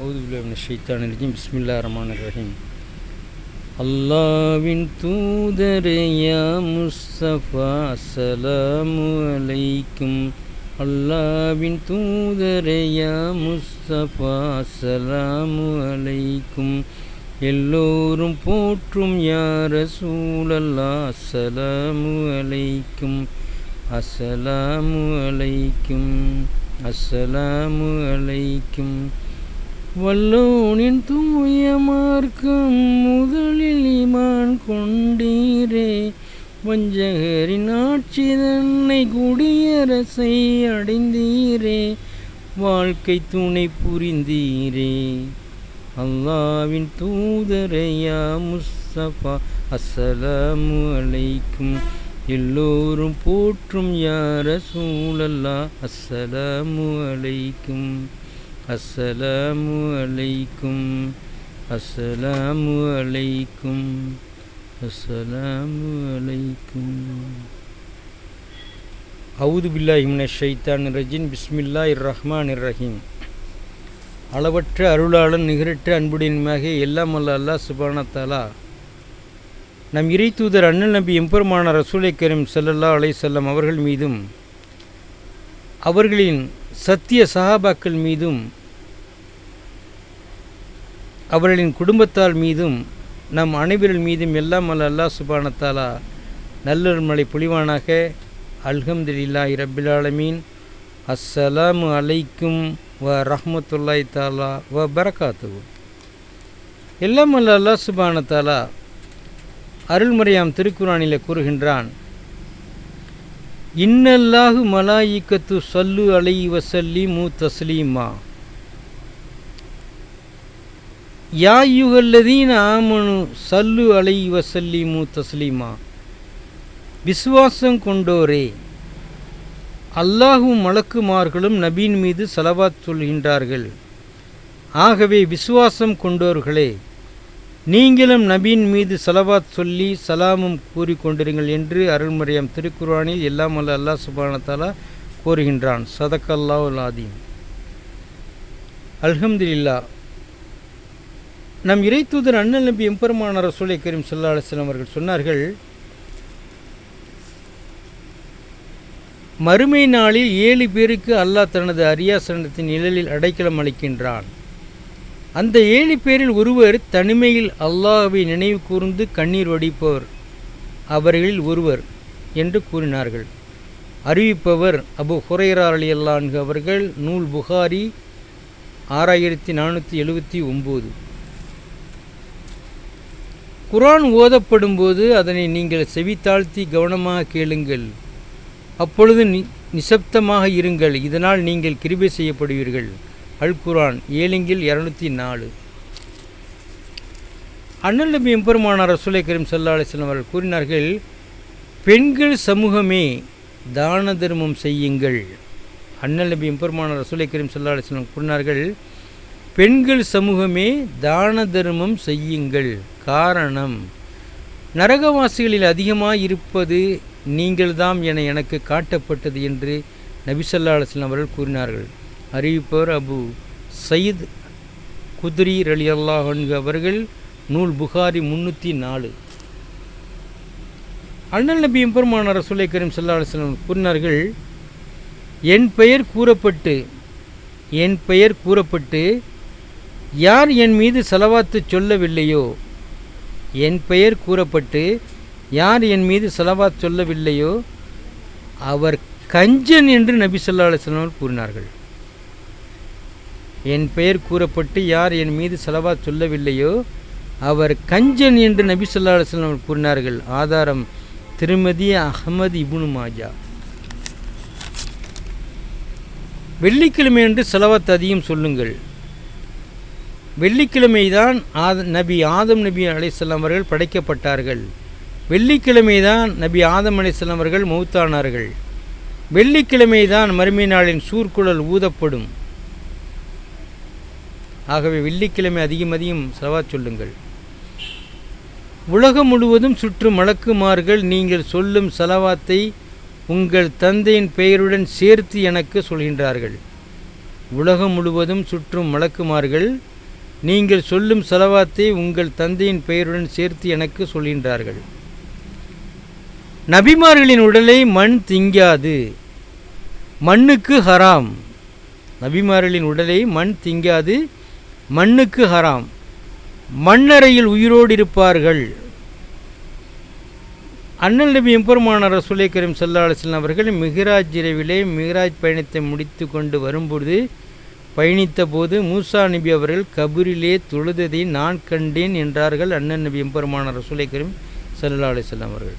அவுதுபில்லாமின் ஷைத்தான் ரஜீம் பிஸ்மில்லா ரஹ்மான் ரஹீம் அல்லாவின் தூதரையா முஸ்தபா அஸ்ஸலாமு அலைக்கும் அல்லாவின் தூதரையா முஸ்தபா அஸ்ஸலாமு அலைக்கும் எல்லோரும் போற்றும் யார சூழல்லா அஸ்ஸலாமு அலைக்கும். அஸ்ஸலாமு அலைக்கும். அஸ்ஸலாமு அலைக்கும். வல்லோனின் தூய மார்க்கம் முதலில் இமான் கொண்டீரே. வஞ்சகரின் ஆட்சி தன்னை குடியரசை அடைந்தீரே. வாழ்க்கை துணை புரிந்தீரே. அல்லாவின் தூதரையா முஸ்தபா அஸ்ஸலாமு அலைக்கும். எல்லோரும் போற்றும் யார சூழல்லா அஸ்ஸலாமு அலைக்கும். அஸ்ஸலாமு அலைக்கும் அஸ்ஸலாமு அலைக்கும் அஸ்ஸலாமு அலைக்கும். அவுது பில்லாஹி மினஷ் ஷைத்தான் ரஜின் பிஸ்மில்லா இர் ரஹ்மான் இர் ரஹீம். அளவற்ற அருளாளன் நிகரற்ற அன்புடையமாக எல்லாம் அல்ல அல்லா சுபானத்தாலா நம் இறை தூதர் அண்ணல் நபி எம்பெருமான ரசூலை கரீம் ஸல்லல்லாஹு அலை செல்லம் அவர்கள் மீதும் அவர்களின் சத்திய சஹாபாக்கள் மீதும் அவர்களின் குடும்பத்தால் மீதும் நம் அனைவர்கள் மீதும் எல்லாம் அல்ல அல்லாஹ் சுபானத்தாலா நல்லொருமலை பொழிவானாக. அல்ஹம்துலில்லாஹி இரபிலாலமீன் அஸ்ஸலாமு அலைக்கும் வ ரஹமத்துல்லாய் தாலா வ பரகாத்து எல்லாம் அல்ல அல்லாஹ் சுபானத்தாலா அருள்முறையாம் திருக்குறானில் கூறுகின்றான் இன்னல்லாஹு மலாயிக்கத்து சல்லு அலை வசல்லி மூ தஸ்லீமா யாயுகல்லதீன் ஆமனு சல்லு அலை வசல்லி மூ தஸ்லீமா. விசுவாசம் கொண்டோரே அல்லாஹும் மலக்குமார்களும் நபீன் மீது செலவாத் சொல்கின்றார்கள். ஆகவே விசுவாசம் கொண்டோர்களே நீங்களும் நபியின் மீது சலவாத் சொல்லி சலாமும் கூறிக்கொண்டிருங்கள் என்று அருள்மறையம் திருக்குறானில் எல்லாம் அல்ல அல்லாஹ் சுபானத்தாலா கூறுகின்றான். சதக்கல்லாவுல் ஆதீம். அல்ஹம்துலில்லா. நம் இறைத்தூதர் அண்ணல் நபி எம்பெருமான ரசூலை கரீம் சல்லா அலிஸ்லாம் அவர்கள் சொன்னார்கள் மறுமை நாளில் ஏழு பேருக்கு அல்லாஹ் தனது அரியாசனத்தின் நிழலில் அடைக்கலம் அளிக்கின்றான். அந்த ஏழு பேரில் ஒருவர் தனிமையில் அல்லாஹ்வை நினைவு கூர்ந்து கண்ணீர் வடிப்பவர் அவர்களில் ஒருவர் என்று கூறினார்கள். அறிவிப்பவர் அபு ஹுரைரார் அலி அல்லான்கு அவர்கள் நூல் புகாரி ஆறாயிரத்தி நானூற்றி எழுபத்தி ஒம்பது குரான் ஓதப்படும்போது அதனை நீங்கள் செவித்தாழ்த்தி கவனமாக கேளுங்கள். அப்பொழுது நி நிசப்தமாக இருங்கள். இதனால் நீங்கள் கிருபை செய்யப்படுவீர்கள். அல் குரான் இரநூத்தி நாலு அண்ணல் நபி எம்பெருமானார் ரசூலை கரீம் சல்லா அலிஸ்லாம் அவர்கள் கூறினார்கள் பெண்கள் சமூகமே தான தர்மம் செய்யுங்கள். அண்ணல் நபி எம்பெருமானார் ரசூலை கரீம் சல்லா அலிஸ்லாம் கூறினார்கள் பெண்கள் சமூகமே தான தர்மம் செய்யுங்கள். காரணம் நரகவாசிகளில் அதிகமாக இருப்பது நீங்கள்தாம் என எனக்கு காட்டப்பட்டது என்று நபிசல்லா அலுவலாம் அவர்கள் கூறினார்கள். அறிவிப்பவர் அபு சயீத் குதிரி ரலி அல்லாஹன்கு அவர்கள் நூல் புகாரி முன்னூற்றி நாலு. அண்ணல் நபி பெருமானார் ரசூலை கரீம் சல்லா அலுவலம் கூறினார்கள் என் பெயர் கூறப்பட்டு என் பெயர் கூறப்பட்டு யார் என் மீது செலவாத்து சொல்லவில்லையோ என் பெயர் கூறப்பட்டு யார் என் மீது செலவாத் சொல்லவில்லையோ அவர் கஞ்சன் என்று நபி சொல்லா அலுவலம் கூறினார்கள். என் பெயர் கூறப்பட்டு யார் என் மீது செலவா சொல்லவில்லையோ அவர் கஞ்சன் என்று நபி சொல்லா அலுவலம் கூறினார்கள். ஆதாரம் திருமதி அகமது இபுனு மாஜா. வெள்ளிக்கிழமை என்று செலவத் அதிகம் சொல்லுங்கள். வெள்ளிக்கிழமை தான் ஆத நபி ஆதம் நபி அலைசல்லாம் அவர்கள் படைக்கப்பட்டார்கள். வெள்ளிக்கிழமை தான் நபி ஆதம் அலைசல்லாம் அவர்கள் மௌத்தானார்கள். வெள்ளிக்கிழமை தான் மறுமை நாளின் சூர்குழல் ஊதப்படும். ஆகவே வெள்ளிக்கிழமை அதிகம் அதிகம் செலவா சொல்லுங்கள். உலகம் முழுவதும் சுற்றும் மலக்குமார்கள் நீங்கள் சொல்லும் செலவாத்தை உங்கள் தந்தையின் பெயருடன் சேர்த்து எனக்கு சொல்கின்றார்கள். உலகம் முழுவதும் சுற்றும் மலக்குமார்கள் நீங்கள் சொல்லும் செலவாத்தை உங்கள் தந்தையின் பெயருடன் சேர்த்து எனக்கு சொல்கின்றார்கள். நபிமார்களின் உடலை மண் திங்காது மண்ணுக்கு ஹராம். நபிமார்களின் உடலை மண் திங்காது மண்ணுக்கு ஹராம். மண்ணறையில் உயிரோடு இருப்பார்கள் அண்ணல் நபி எம்பெருமானார் ரசூலை கரீம் சல்லா அலிஸ்லாம் அவர்கள் மிகராஜ் இரவிலே மிகராஜ் பயணத்தை முடித்து கொண்டு வரும்பொழுது பயணித்த போது மூசா நபி அவர்கள் கபூரிலே தொழுததை நான் கண்டேன் என்றார்கள் அண்ணன் நபி எம்பெருமானார் ரசூலை கரீம் சல்லா அலிஸ்லாம் அவர்கள்.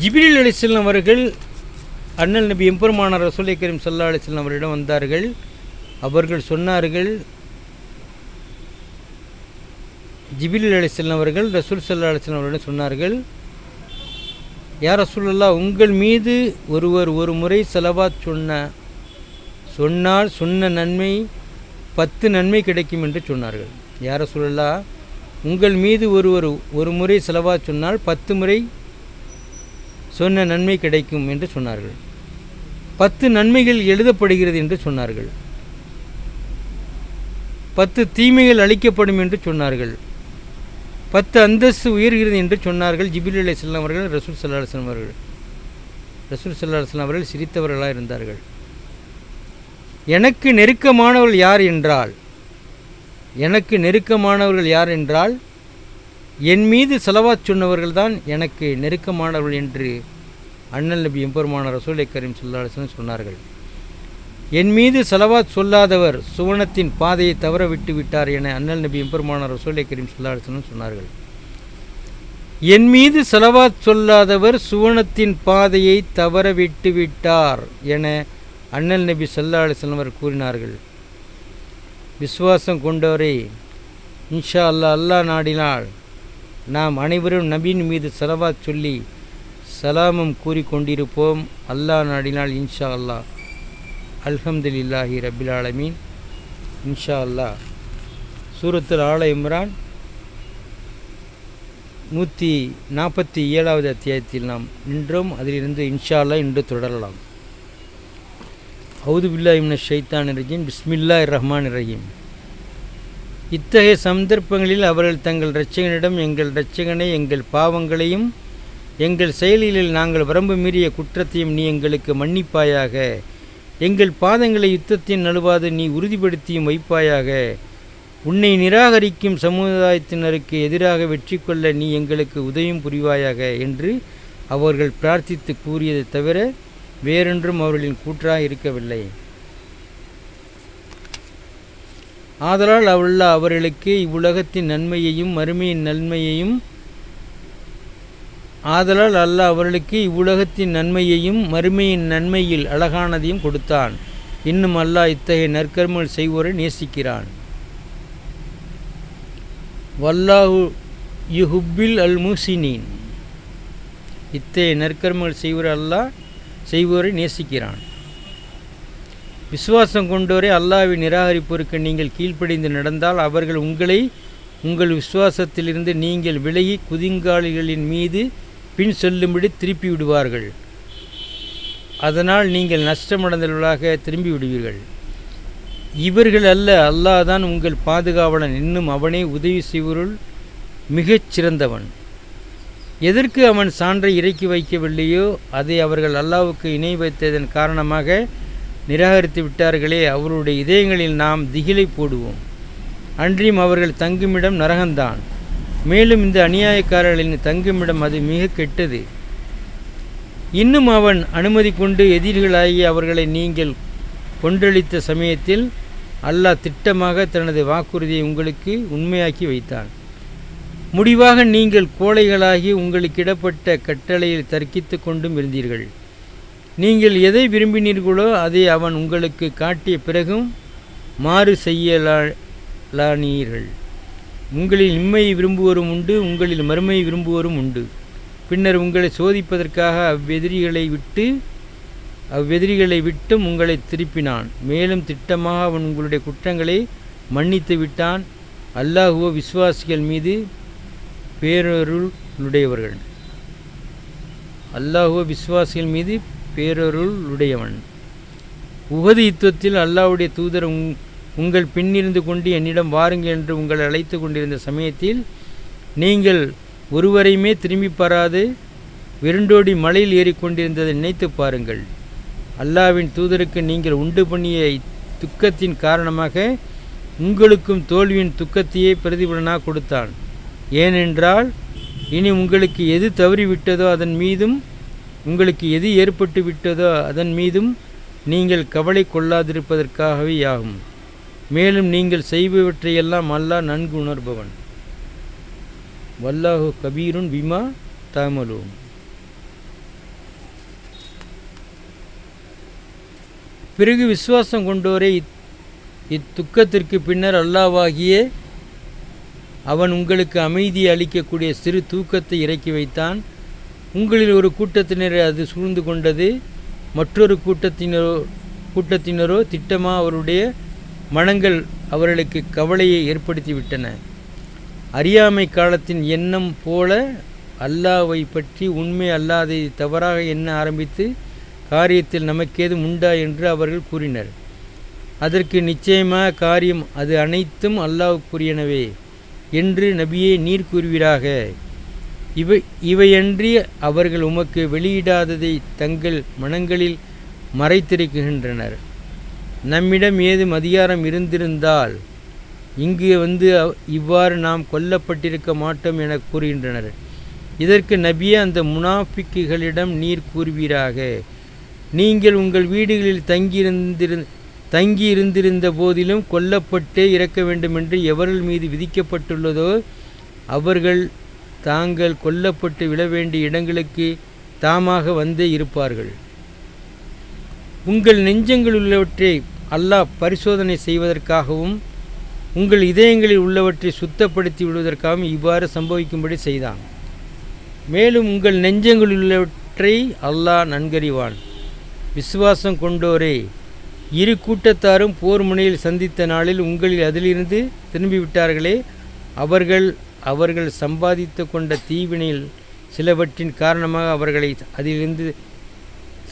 ஜிபிரில் அலிஸ்லாம் அவர்கள் அண்ணல் நபி எம்பெருமான ரசூலை கரீம் சல்லா அலிஸ்லாம் அவரிடம் வந்தார்கள். அவர்கள் சொன்னார்கள் ஜிபில் அலிஸ்லாம் அவர்கள் ரசூல் சல்லா அலிஸ்லாம் அவரிடம் சொன்னார்கள் யார் ரசூல்லா உங்கள் மீது ஒருவர் ஒரு முறை செலவாத் சொன்ன சொன்னால் சொன்ன நன்மை பத்து நன்மை கிடைக்கும் என்று சொன்னார்கள். யார் ரசூல்லா உங்கள் மீது ஒருவர் ஒரு முறை செலவாத் சொன்னால் பத்து முறை சொன்ன நன்மை கிடைக்கும் என்று சொன்னார்கள். பத்து நன்மைகள் எழுதப்படுகிறது என்று சொன்னார்கள். பத்து தீமைகள் அளிக்கப்படும் என்று சொன்னார்கள். பத்து அந்தஸ்து உயர்கிறது என்று சொன்னார்கள் ஜிபில் அலி செல்லம் அவர்கள் ரசூல் சல்லா அலுவலம் அவர்கள். ரசூல் சல்லா அலுவலம் அவர்கள் சிரித்தவர்களாக இருந்தார்கள். எனக்கு நெருக்கமானவர்கள் யார் என்றால் எனக்கு நெருக்கமானவர்கள் யார் என்றால் என் மீது செலவாச் சொன்னவர்கள் தான் எனக்கு நெருக்கமானவர்கள் என்று அண்ணல் நபி எம்பெருமான ரசூலை கரீம் சொல்லாசன் சொன்னார்கள். என் மீது செலவாத் சொல்லாதவர் சுவனத்தின் பாதையை தவற விட்டு விட்டார் என அண்ணல் நபி எம்பெருமான ரசூலை கரீம் சொல்லாசனும் சொன்னார்கள். என் மீது செலவாத் சொல்லாதவர் சுவனத்தின் பாதையை தவற விட்டு விட்டார் என அண்ணல் நபி சல்லா அலிஸ்லம் கூறினார்கள். விசுவாசம் கொண்டவரை இன்ஷா அல்லா அல்லா நாடினால் நாம் அனைவரும் நபியின் மீது செலவாத் சொல்லி சலாமம் கூறிக்கொண்டிருப்போம். அல்லா நாடினால் இன்ஷா அல்லாஹ். அல்ஹம்துலில்லாஹி ரபில் ஆலமீன். இன்ஷா அல்லா சூரத்தில் ஆல இம்ரான் நூற்றி நாற்பத்தி ஏழாவது அத்தியாயத்தில் நாம் நின்றோம். அதிலிருந்து இன்ஷா அல்லா இன்று தொடரலாம். ஹவுது இம்ன ஷைத்தான் ரஹீம் பிஸ்மில்லா ரஹ்மான் ரஹீம். இத்தகைய சந்தர்ப்பங்களில் அவர்கள் தங்கள் இரட்சகனிடம் எங்கள் இரட்சகனை எங்கள் பாவங்களையும் எங்கள் செயலிகளில் நாங்கள் வரம்பு மீறிய குற்றத்தையும் நீ எங்களுக்கு மன்னிப்பாயாக. எங்கள் பாதங்களை யுத்தத்தின் நழுவாது நீ உறுதிப்படுத்தியும் வைப்பாயாக. உன்னை நிராகரிக்கும் சமுதாயத்தினருக்கு எதிராக வெற்றி கொள்ள நீ எங்களுக்கு உதவியும் புரிவாயாக என்று அவர்கள் பிரார்த்தித்து கூறியதை தவிர வேறொன்றும் அவர்களின் கூற்றாக இருக்கவில்லை. ஆதலால் அவள்ள அவர்களுக்கு இவ்வுலகத்தின் நன்மையையும் மறுமையின் நன்மையையும் ஆதலால் அல்லாஹ் அவர்களுக்கு இவ்வுலகத்தின் நன்மையையும் மறுமையின் நன்மையில் அழகானதையும் கொடுத்தான். இன்னும் அல்லாஹ் இத்தகைய நற்கர்மங்கள் செய்வோரை நேசிக்கிறான். வல்லாஹு யுஹுப்பில் அல் முசினீன் இத்தகைய நற்கர்மங்கள் செய்வோர் அல்லாஹ் செய்வோரை நேசிக்கிறான். விசுவாசம் கொண்டோரே அல்லாவை நிராகரிப்போருக்கு நீங்கள் கீழ்ப்படிந்து நடந்தால் அவர்கள் உங்களை உங்கள் விசுவாசத்திலிருந்து நீங்கள் விலகி குதிங்காலிகளின் மீது பின் செல்லும்படி திருப்பி விடுவார்கள் அதனால் நீங்கள் நஷ்டமடைந்தவர்களாக திரும்பி விடுவீர்கள் இவர்கள் அல்ல அல்லாஹ் தான் உங்கள் பாதுகாவலன். இன்னும் அவனே உதவி செய்வருள் மிகச் சிறந்தவன் எதற்கு அவன் சான்றை இறக்கி வைக்கவில்லையோ அதை அவர்கள் அல்லாவுக்கு இணை வைத்ததன் காரணமாக நிராகரித்து விட்டார்களே அவருடைய இதயங்களில் நாம் திகிலை போடுவோம். அன்றியும் அவர்கள் தங்குமிடம் நரகந்தான். மேலும் இந்த அநியாயக்காரர்களின் தங்குமிடம் அது மிக கெட்டது. இன்னும் அவன் அனுமதி கொண்டு எதிரிகளாகி அவர்களை நீங்கள் கொன்றளித்த சமயத்தில் அல்லாஹ் திட்டமாக தனது வாக்குறுதியை உங்களுக்கு உண்மையாக்கி வைத்தான். முடிவாக நீங்கள் கோழைகளாகி உங்களுக்கு இடப்பட்ட கட்டளையில் தர்க்கித்து கொண்டும் இருந்தீர்கள். நீங்கள் எதை விரும்பினீர்களோ அதை அவன் உங்களுக்கு காட்டிய பிறகும் மாறு செய்யலானீர்கள் உங்களில் இம்மையை விரும்புவோரும் உண்டு உங்களில் மறுமையை விரும்புவோரும் உண்டு. பின்னர் உங்களை சோதிப்பதற்காக அவ்வெதிரிகளை விட்டு அவ்வெதிரிகளை விட்டும் உங்களை திருப்பினான். மேலும் திட்டமாக அவன் உங்களுடைய குற்றங்களை மன்னித்து விட்டான். அல்லாஹுவோ விசுவாசிகள் மீது பேரருளுடையவர்கள். அல்லாஹுவோ விசுவாசிகள் மீது பேரருள் உடையவன் உகது யுத்தத்தில் அல்லாவுடைய தூதர் உங் உங்கள் பின்னிருந்து கொண்டு என்னிடம் வாருங்கள் என்று உங்களை அழைத்து கொண்டிருந்த சமயத்தில் நீங்கள் ஒருவரையுமே திரும்பி பாராது விருண்டோடி மலையில் ஏறிக்கொண்டிருந்ததை நினைத்து பாருங்கள். அல்லாவின் தூதருக்கு நீங்கள் உண்டு பண்ணிய துக்கத்தின் காரணமாக உங்களுக்கும் தோல்வியின் துக்கத்தையே பிரதிபலனாக கொடுத்தான். ஏனென்றால் இனி உங்களுக்கு எது தவறிவிட்டதோ அதன் மீதும் உங்களுக்கு எது ஏற்பட்டு விட்டதோ அதன் மீதும் நீங்கள் கவலை கொள்ளாதிருப்பதற்காகவே ஆகும் மேலும் நீங்கள் செய்பவற்றையெல்லாம் அல்லாஹ் நன்கு உணர்பவன். வல்லாஹு கபீருன் பிமா தாமலூன். பிறகு விசுவாசம் கொண்டோரே இத்துக்கத்திற்கு பின்னர் அல்லாவாகிய அவன் உங்களுக்கு அமைதி அளிக்கக்கூடிய சிறு தூக்கத்தை இறக்கி வைத்தான். உங்களில் ஒரு கூட்டத்தினரை அது சூழ்ந்து கொண்டது மற்றொரு கூட்டத்தினரோ கூட்டத்தினரோ திட்டமாக அவருடைய மனங்கள் அவர்களுக்கு கவலையை ஏற்படுத்திவிட்டன. அறியாமை காலத்தின் எண்ணம் போல அல்லாவை பற்றி உண்மை அல்லாதை தவறாக எண்ண ஆரம்பித்து காரியத்தில் நமக்கேதும் உண்டா என்று அவர்கள் கூறினர். அதற்கு நிச்சயமாக காரியம் அது அனைத்தும் அல்லாவுக்குரியனவே என்று நபியே நீர் கூறுவீராக. இவை இவையன்றி அவர்கள் உமக்கு வெளியிடாததை தங்கள் மனங்களில் மறைத்திருக்கின்றனர். நம்மிடம் ஏதும் அதிகாரம் இருந்திருந்தால் இங்கு வந்து இவ்வாறு நாம் கொல்லப்பட்டிருக்க மாட்டோம் என கூறுகின்றனர். இதற்கு நபியே அந்த முனாஃபிக்குகளிடம் நீர் கூறுவீராக. நீங்கள் உங்கள் வீடுகளில் தங்கியிருந்திரு தங்கி இருந்திருந்த போதிலும் கொல்லப்பட்டே இறக்க வேண்டுமென்று எவர்கள் மீது விதிக்கப்பட்டுள்ளதோ அவர்கள் தாங்கள் கொல்லப்பட்டு விழ வேண்டிய இடங்களுக்கு தாமாக வந்தே இருப்பார்கள். உங்கள் நெஞ்சங்கள் உள்ளவற்றை அல்லாஹ் பரிசோதனை செய்வதற்காகவும் உங்கள் இதயங்களில் உள்ளவற்றை சுத்தப்படுத்தி விடுவதற்காகவும் இவ்வாறு சம்பவிக்கும்படி செய்தான். மேலும் உங்கள் நெஞ்சங்களில் உள்ளவற்றை அல்லாஹ் நன்கறிவான். விசுவாசம் கொண்டோரே இரு கூட்டத்தாரும் போர் முனையில் சந்தித்த நாளில் உங்களில் அதிலிருந்து திரும்பிவிட்டார்களே அவர்கள் அவர்கள் சம்பாதித்து கொண்ட தீவினையில் சிலவற்றின் காரணமாக அவர்களை அதிலிருந்து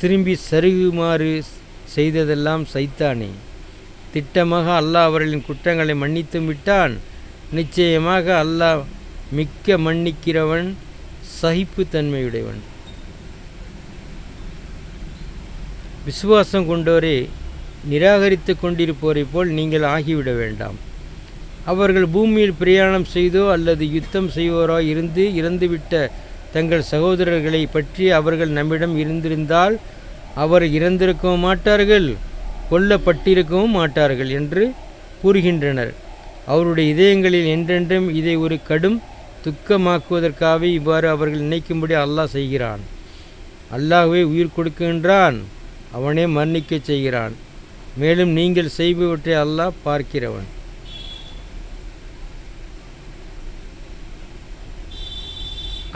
திரும்பி சருகுமாறு செய்ததெல்லாம் சைத்தானே. திட்டமாக அல்லாஹ் அவர்களின் குற்றங்களை மன்னித்து விட்டான். நிச்சயமாக அல்லாஹ் மிக்க மன்னிக்கிறவன் சகிப்புத்தன்மையுடையவன் விசுவாசம் கொண்டோரே நிராகரித்து கொண்டிருப்போரை போல் நீங்கள் ஆகிவிட வேண்டாம். அவர்கள் பூமியில் பிரயாணம் செய்தோ அல்லது யுத்தம் செய்வோரோ இருந்து இறந்துவிட்ட தங்கள் சகோதரர்களை பற்றி அவர்கள் நம்மிடம் இருந்திருந்தால் அவர் இறந்திருக்கவும் மாட்டார்கள் கொல்லப்பட்டிருக்கவும் மாட்டார்கள் என்று கூறுகின்றனர். அவருடைய இதயங்களில் என்றென்றும் இதை ஒரு கடும் துக்கமாக்குவதற்காகவே இவ்வாறு அவர்கள் நினைக்கும்படி அல்லாஹ் செய்கிறான். அல்லாஹுவே உயிர் கொடுக்கின்றான் அவனே மரணிக்கச் செய்கிறான். மேலும் நீங்கள் செய்பவற்றை அல்லாஹ் பார்க்கிறவன்.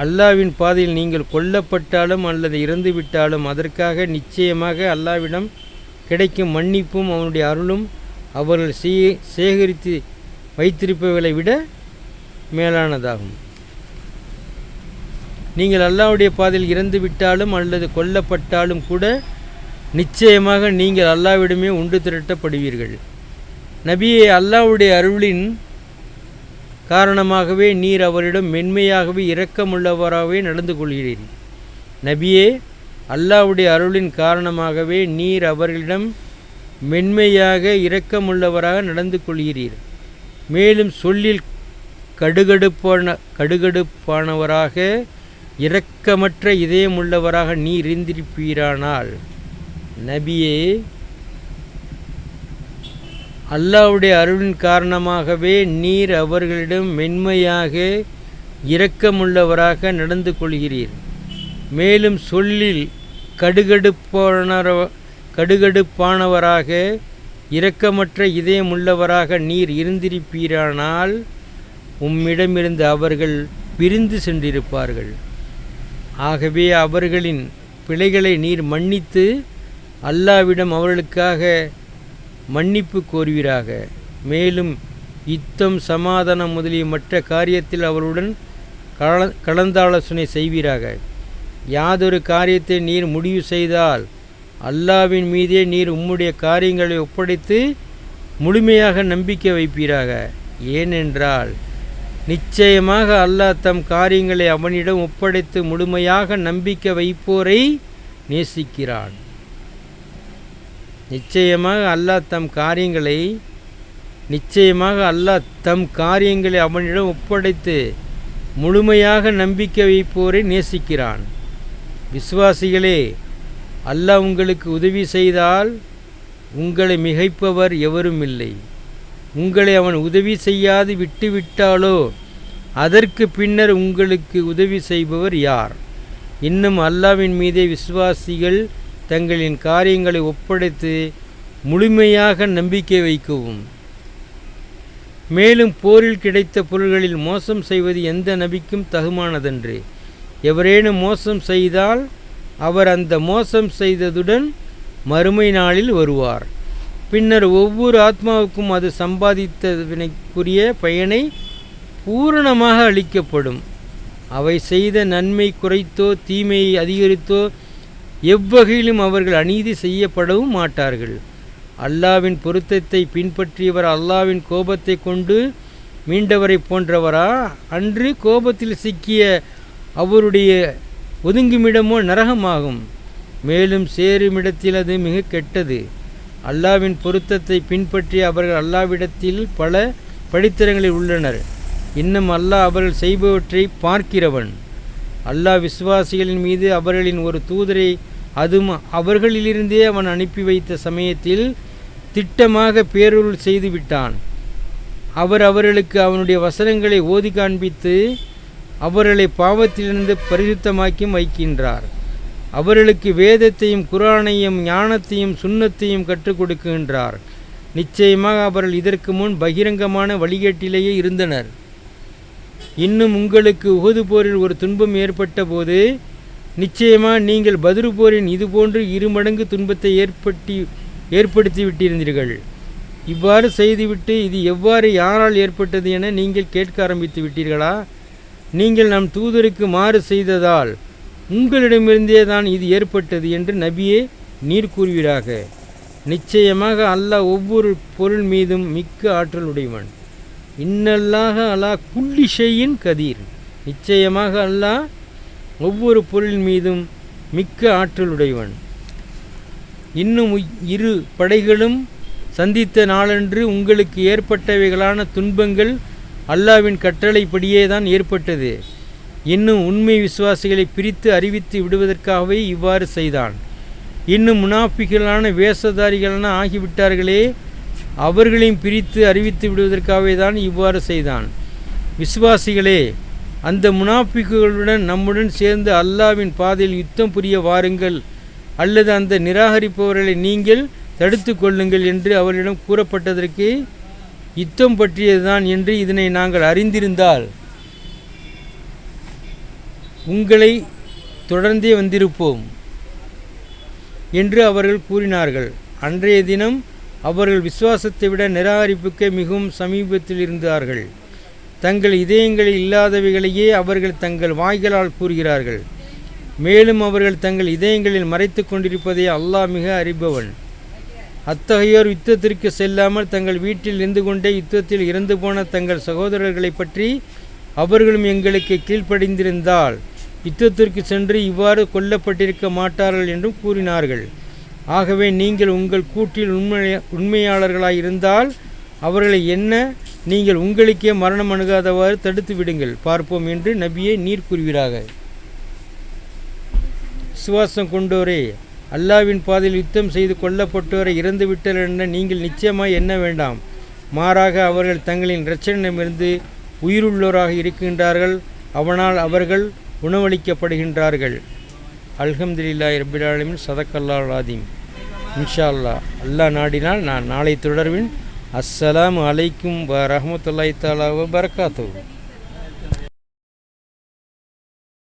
அல்லாவின் பாதையில் நீங்கள் கொல்லப்பட்டாலும் அல்லது இறந்துவிட்டாலும் அதற்காக நிச்சயமாக அல்லாவிடம் கிடைக்கும் மன்னிப்பும் அவனுடைய அருளும் அவர்கள் சே சேகரித்து வைத்திருப்பவர்களை விட மேலானதாகும். நீங்கள் அல்லாவுடைய பாதையில் இறந்து விட்டாலும் அல்லது கொல்லப்பட்டாலும் கூட நிச்சயமாக நீங்கள் அல்லாவிடமே உண்டு திரட்டப்படுவீர்கள். நபியை அல்லாவுடைய அருளின் காரணமாகவே நீர் அவரிடம் மென்மையாகவே இரக்கமுள்ளவராகவே நடந்து கொள்கிறீர் நபியே அல்லாவுடைய அருளின் காரணமாகவே நீர் அவர்களிடம் மென்மையாக இரக்கமுள்ளவராக நடந்து கொள்கிறீர் மேலும் சொல்லில் கடுகடுப்பான கடுகடுப்பானவராக இரக்கமற்ற இதயமுள்ளவராக நீர் இருந்திருப்பீரானால் நபியே அல்லாவுடைய அருளின் காரணமாகவே நீர் அவர்களிடம் மென்மையாக இரக்கமுள்ளவராக நடந்து கொள்கிறீர். மேலும் சொல்லில் கடுகடுப்பான கடுகடுப்பானவராக இரக்கமற்ற இதயமுள்ளவராக நீர் இருந்திருப்பீரானால் உம்மிடமிருந்து அவர்கள் பிரிந்து சென்றிருப்பார்கள். ஆகவே அவர்களின் பிழைகளை நீர் மன்னித்து அல்லாவிடம் அவர்களுக்காக மன்னிப்பு கோருவீராக. மேலும் யுத்தம் சமாதானம் முதலிய மற்ற காரியத்தில் அவருடன் கல கலந்தாலோசனை செய்வீராக. யாதொரு காரியத்தை நீர் முடிவு செய்தால் அல்லாவின் மீதே நீர் உம்முடைய காரியங்களை ஒப்படைத்து முழுமையாக நம்பிக்கை வைப்பீராக. ஏனென்றால் நிச்சயமாக அல்லாஹ் தம் காரியங்களை அவனிடம் ஒப்படைத்து முழுமையாக நம்பிக்கை வைப்போரை நேசிக்கிறான். நிச்சயமாக அல்லாஹ் தம் காரியங்களை நிச்சயமாக அல்லாஹ் தம் காரியங்களை அவனிடம் ஒப்படைத்து முழுமையாக நம்பிக்கை வைப்போரை நேசிக்கிறான். விசுவாசிகளே அல்லாஹ் உங்களுக்கு உதவி செய்தால் உங்களை மிகைப்பவர் எவரும் இல்லை. உங்களை அவன் உதவி செய்யாது விட்டுவிட்டாலோ அதற்கு பின்னர் உங்களுக்கு உதவி செய்பவர் யார்? இன்னும் அல்லாவின் மீதே விசுவாசிகள் தங்களின் காரியங்களை ஒப்படைத்து முழுமையாக நம்பிக்கை வைக்கவும். மேலும் போரில் கிடைத்த பொருள்களில் மோசம் செய்வது எந்த நபிக்கும் தகுமானதன்று. எவரேனும் மோசம் செய்தால் அவர் அந்த மோசம் செய்ததுடன் மறுமை நாளில் வருவார். பின்னர் ஒவ்வொரு ஆத்மாவுக்கும் அது சம்பாதித்தவினைக்குரிய பயனை பூரணமாக அளிக்கப்படும். அவை செய்த நன்மை குறைத்தோ தீமையை அதிகரித்தோ எவ்வகையிலும் அவர்கள் அநீதி செய்யப்படவும் மாட்டார்கள். அல்லாவின் பொருத்தத்தை பின்பற்றியவர் அல்லாவின் கோபத்தை கொண்டு மீண்டவரை போன்றவரா? அன்று கோபத்தில் சிக்கிய அவருடைய ஒதுங்குமிடமோ நரகமாகும். மேலும் சேருமிடத்தில் அது மிக கெட்டது. அல்லாவின் பொருத்தத்தை பின்பற்றி அவர்கள் அல்லாவிடத்தில் பல படித்தரங்களில் உள்ளனர். இன்னும் அல்லாஹ் அவர்கள் செய்பவற்றை பார்க்கிறவன். அல்லாஹ் விசுவாசிகளின் மீது அவர்களின் ஒரு தூதரை அதுவும் அவர்களிலிருந்தே அவன் அனுப்பி வைத்த சமயத்தில் திட்டமாக பேரொருள் செய்து விட்டான். அவர் அவர்களுக்கு அவனுடைய வசனங்களை ஓதி காண்பித்து அவர்களை பாவத்திலிருந்து பரிசுத்தமாக்கி வைக்கின்றார். அவர்களுக்கு வேதத்தையும் குரானையும் ஞானத்தையும் சுண்ணத்தையும் கற்றுக் கொடுக்கின்றார். நிச்சயமாக அவர்கள் இதற்கு முன் பகிரங்கமான வழிகேட்டிலேயே இருந்தனர். இன்னும் உங்களுக்கு உகது போரில் ஒரு துன்பம் ஏற்பட்ட போது நிச்சயமா நீங்கள் பதிரு போரின் இதுபோன்று இருமடங்கு துன்பத்தை ஏற்பட்டி ஏற்படுத்தி விட்டிருந்தீர்கள் இவ்வாறு செய்துவிட்டு இது எவ்வாறு யாரால் ஏற்பட்டது என நீங்கள் கேட்க ஆரம்பித்து விட்டீர்களா? நீங்கள் நம் தூதருக்கு மாறு செய்ததால் உங்களிடமிருந்தே தான் இது ஏற்பட்டது என்று நபியே நீர் கூறுவீராக. நிச்சயமாக அல்லாஹ் ஒவ்வொரு பொருள் மீதும் மிக்க ஆற்றல் உடையவன். இன்னல்லாக அல்லாஹ் குள்ளிஷையின் கதிர் கதீர். நிச்சயமாக அல்லாஹ் ஒவ்வொரு பொருள் மீதும் மிக்க ஆற்றலுடையவன். இன்னும் இரு படைகளும் சந்தித்த நாளன்று உங்களுக்கு ஏற்பட்டவைகளான துன்பங்கள் அல்லாவின் கட்டளைப்படியே தான் ஏற்பட்டது. இன்னும் உண்மை விசுவாசிகளை பிரித்து அறிவித்து விடுவதற்காகவே இவ்வாறு செய்தான். இன்னும் முனாஃபிகளான வேஷதாரிகளான ஆகிவிட்டார்களே அவர்களையும் பிரித்து அறிவித்து விடுவதற்காகவே தான் இவ்வாறு செய்தான். விசுவாசிகளே அந்த முனாஃபிக்குகளுடன் நம்முடன் சேர்ந்து அல்லாவின் பாதையில் யுத்தம் புரிய வாருங்கள். அல்லது அந்த நிராகரிப்பவர்களை நீங்கள் தடுத்து கொள்ளுங்கள் என்று அவரிடம் கூறப்பட்டதற்கு யுத்தம் பற்றியதுதான் என்று இதனை நாங்கள் அறிந்திருந்தால் உங்களை தொடர்ந்தே வந்திருப்போம் என்று அவர்கள் கூறினார்கள். அன்றைய தினம் அவர்கள் விசுவாசத்தை விட நிராகரிப்புக்கு மிகவும் சமீபத்தில் இருந்தார்கள். தங்கள் இதயங்களில் இல்லாதவைகளையே அவர்கள் தங்கள் வாய்களால் கூறுகிறார்கள். மேலும் அவர்கள் தங்கள் இதயங்களில் மறைத்து கொண்டிருப்பதை அல்லாஹ் மிக அறிபவன். அத்தகையோர் யுத்தத்திற்கு செல்லாமல் தங்கள் வீட்டில் இருந்து கொண்டே யுத்தத்தில் இறந்து போன தங்கள் சகோதரர்களை பற்றி அவர்களும் எங்களுக்கு கீழ்ப்படிந்திருந்தால் யுத்தத்திற்கு சென்று இவ்வாறு கொல்லப்பட்டிருக்க மாட்டார்கள் என்றும் கூறினார்கள். ஆகவே நீங்கள் உங்கள் கூட்டில் உண்மை உண்மையாளர்களாயிருந்தால் இருந்தால் அவர்களை என்ன? நீங்கள் உங்களுக்கே மரணம் அணுகாதவாறு தடுத்து விடுங்கள். பார்ப்போம் என்று நபியை நீர் கூறுவீராக விசுவாசம் கொண்டோரே அல்லாவின் பாதையில் யுத்தம் செய்து கொல்லப்பட்டோரை இறந்துவிட்டர் என நீங்கள் நிச்சயமாய் எண்ண வேண்டாம். மாறாக அவர்கள் தங்களின் இரட்சணிடமிருந்து உயிருள்ளோராக இருக்கின்றார்கள். அவனால் அவர்கள் உணவளிக்கப்படுகின்றார்கள். அல்ஹம்துலில்லாஹி ரபில் ஆலமீன். சதக்கல்லாஹ் ஆதீம் இன்ஷா அல்லாஹ். அல்லாஹ் நாடினால் நான் நாளை தொடர்வேன். அஸ்ஸலாம் அலைக்கும் வ ரஹ்மத்துல்லாஹி தஆலா